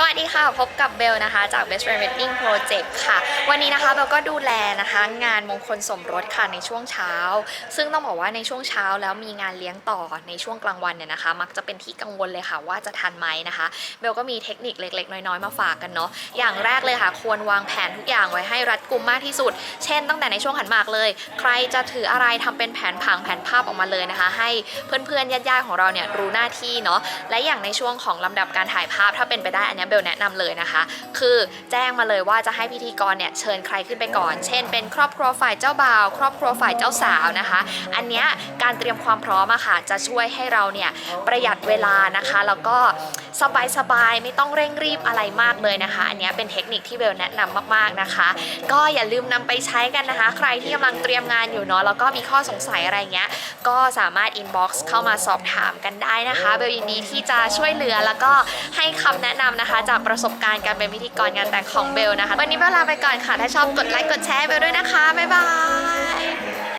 สวัสดีค่ะ พบกับเบลนะคะ จาก Best Friend Wedding Project ค่ะ วันนี้นะคะเบลก็ดูแลนะคะ งานมงคลสมรสค่ะในช่วงเช้า ซึ่งต้องบอกว่าในช่วงเช้าแล้วมีงานเลี้ยงต่อในช่วงกลางวันเนี่ยนะคะ มักจะเป็นที่กังวลเลยค่ะว่าจะทันไหมนะคะ เบลก็มีเทคนิคเล็ก ๆ น้อยๆมาฝากกันเนาะอย่างแรกเลยค่ะ ควรวางแผนทุกอย่างไว้ให้รัดกุมมากที่สุด เช่น ตั้งแต่ในช่วงหันหมากเลย ใครจะถืออะไรทำเป็นแผนผังแผนภาพออกมาเลยนะคะ ให้เพื่อนๆญาติๆของเราเนี่ยรู้หน้าที่เนาะและอย่างในช่วงของลำดับการถ่ายภาพถ้าเป็นไปได้อันเนี้ยเบลแนะนำเลยนะคะ คือแจ้งมาเลยว่าจะให้พิธีกรเนี่ยเชิญใครขึ้นไปก่อน เช่น เป็นครอบครัวฝ่ายเจ้าบ่าวครอบครัวฝ่ายเจ้าสาวนะคะ อันเนี้ยการเตรียมความพร้อมอะค่ะจะช่วยให้เราเนี่ยประหยัดเวลานะคะ แล้วก็สบายๆไม่ต้องเร่งรีบอะไรมากเลยนะคะ อันเนี้ยเป็นเทคนิคที่เบลแนะนำมากๆนะคะ ก็อย่าลืมนำไปใช้กันนะคะ ใครที่กำลังเตรียมงานอยู่เนาะแล้วก็มีข้อสงสัยอะไรเงี้ยก็สามารถ inbox เข้ามาสอบถามกันได้นะคะเบลยินดีที่จะช่วยเหลือแล้วก็ให้คำแนะนำนะคะจากประสบการณ์การเป็นพิธีกรงานแต่งของเบลนะคะ วันนี้เวลาไปก่อนค่ะ ถ้าชอบกดไลค์กดแชร์เบลด้วยนะคะ บ๊ายบาย